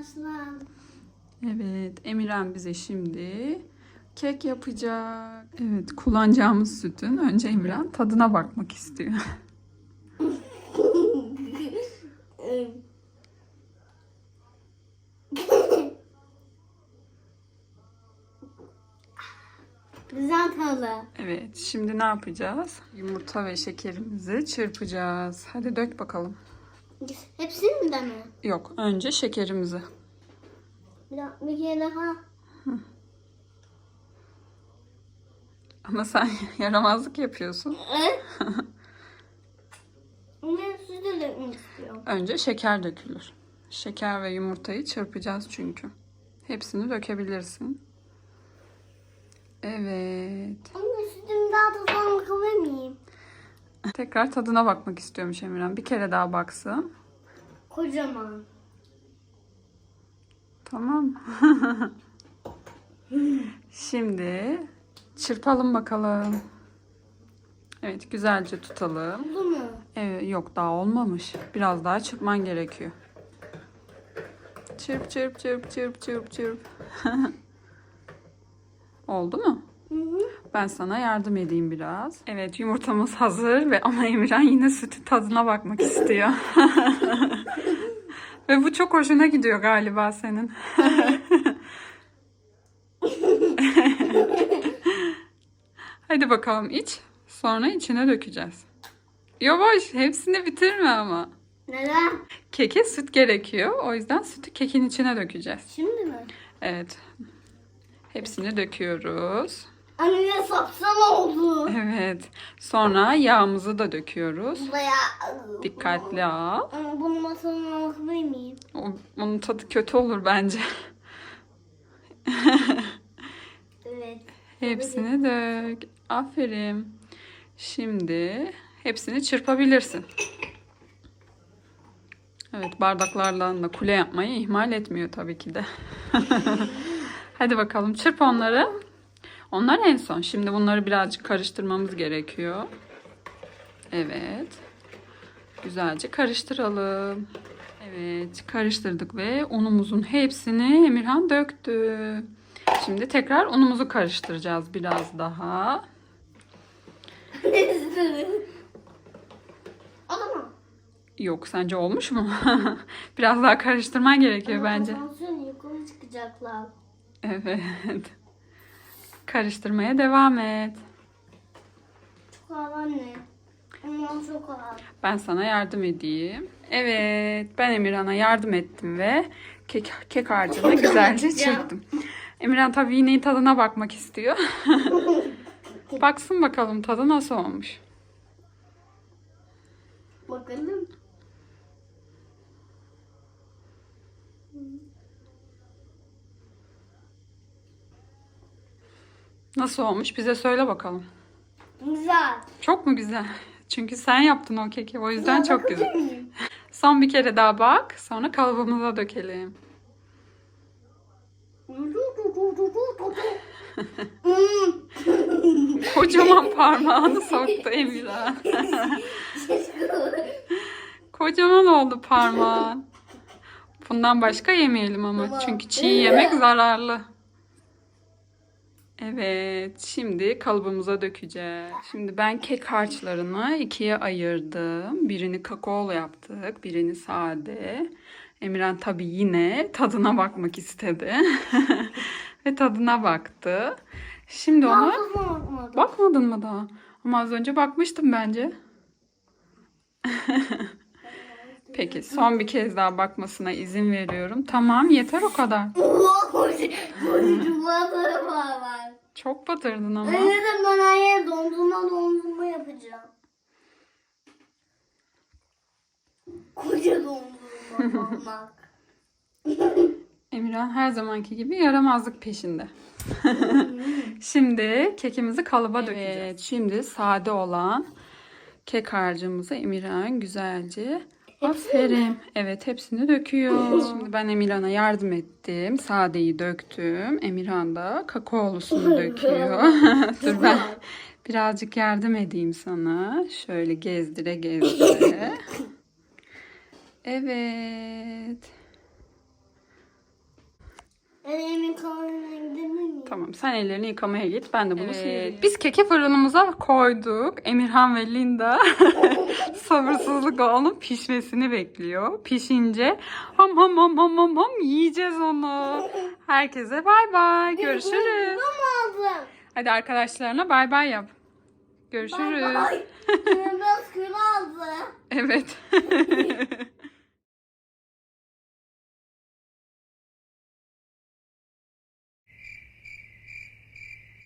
arkadaşlar. Evet, Emirhan bize şimdi kek yapacak. Evet, kullanacağımız sütün önce Emirhan tadına bakmak istiyor. Güzel tadı. Evet, şimdi ne yapacağız? Yumurta ve şekerimizi çırpacağız. Hadi dök bakalım. Hepsini de mi? Yok, önce şekerimizi. Bir, kere daha. Ama sen yaramazlık yapıyorsun. Evet. Ben dökmek istiyorum. Önce şeker dökülür. Şeker ve yumurtayı çırpacağız çünkü. Hepsini dökebilirsin. Evet. Ama sütümü daha tadına bakabilir miyim? Tekrar tadına bakmak istiyormuş Emirhan. Bir kere daha baksın. Kocaman. Tamam. Şimdi çırpalım bakalım. Evet güzelce tutalım. Oldu mu? Evet, yok daha olmamış. Biraz daha çırpman gerekiyor. Çırp çırp çırp çırp çırp çırp. Oldu mu? Hı hı. Ben sana yardım edeyim biraz. Evet yumurtamız hazır ve ama Emirhan yine sütün tadına bakmak istiyor. ve bu çok hoşuna gidiyor galiba senin. Hadi bakalım iç. Sonra içine dökeceğiz. Yavaş hepsini bitirme ama. Neden? Keke süt gerekiyor. O yüzden sütü kekin içine dökeceğiz. Şimdi mi? Evet. Hepsini döküyoruz. Anne sapsama oldu. Evet. Sonra yağımızı da döküyoruz. Baya... Dikkatli al. Ama bunu masanın bakabilir miyim? O, onun tadı kötü olur bence. Evet. Hepsini dök. Aferin. Şimdi hepsini çırpabilirsin. Evet bardaklarla da kule yapmayı ihmal etmiyor tabii ki de. Hadi bakalım çırp onları. Onlar en son. Şimdi bunları birazcık karıştırmamız gerekiyor. Evet. Güzelce karıştıralım. Evet karıştırdık ve unumuzun hepsini Emirhan döktü. Şimdi tekrar unumuzu karıştıracağız biraz daha. Yok sence olmuş mu? biraz daha karıştırman gerekiyor bence. Tansiyon yukarı çıkacaklar. Evet. Karıştırmaya devam et. Çok ağır anne. Ondan çok ağır. Ben sana yardım edeyim. Evet, ben Emirhan'a yardım ettim ve kek, kek harcını güzelce çırptım. Emirhan tabii yine tadına bakmak istiyor. Baksın bakalım tadı nasıl olmuş. Bakalım. Nasıl olmuş bize söyle bakalım. Güzel. Çok mu güzel? Çünkü sen yaptın o keki o yüzden çok güzel. Miyim? Son bir kere daha bak sonra kalıbımıza dökelim. Kocaman parmağını soktu Emirhan. Kocaman oldu parmağın. Bundan başka yemeyelim ama çünkü çiğ yemek zararlı. Evet, şimdi kalıbımıza dökeceğiz. Şimdi ben kek harçlarını ikiye ayırdım. Birini kakaolu yaptık, birini sade. Emirhan tabii yine tadına bakmak istedi. Ve tadına baktı. Şimdi ona... Bakmadın mı daha? Ama az önce bakmıştım bence. Peki son bir kez daha bakmasına izin veriyorum. Tamam yeter o kadar. Çok batırdın ama. Öyle de ben her yere dondurma dondurma yapacağım. Koca dondurma olmak. Emirhan her zamanki gibi yaramazlık peşinde. şimdi kekimizi kalıba dökeceğiz. Evet, şimdi sade olan kek harcımızı Emirhan güzelce Aferin. Evet hepsini döküyor. Şimdi ben Emirhan'a yardım ettim. Sadeyi döktüm. Emirhan da kakaolusunu döküyor. Dur ben birazcık yardım edeyim sana. Şöyle gezdire gezdire. Evet. Ben elimin gidebilir miyim? Tamam sen ellerini yıkamaya git. Ben de bunu Evet. Biz keki fırınımıza koyduk. Emirhan ve Linda sabırsızlıkla onun pişmesini bekliyor. Pişince ham ham ham ham ham ham yiyeceğiz onu. Herkese bay bay. Görüşürüz. Hadi arkadaşlarına bay bay yap. Görüşürüz. Ay, biraz kül aldı. Evet.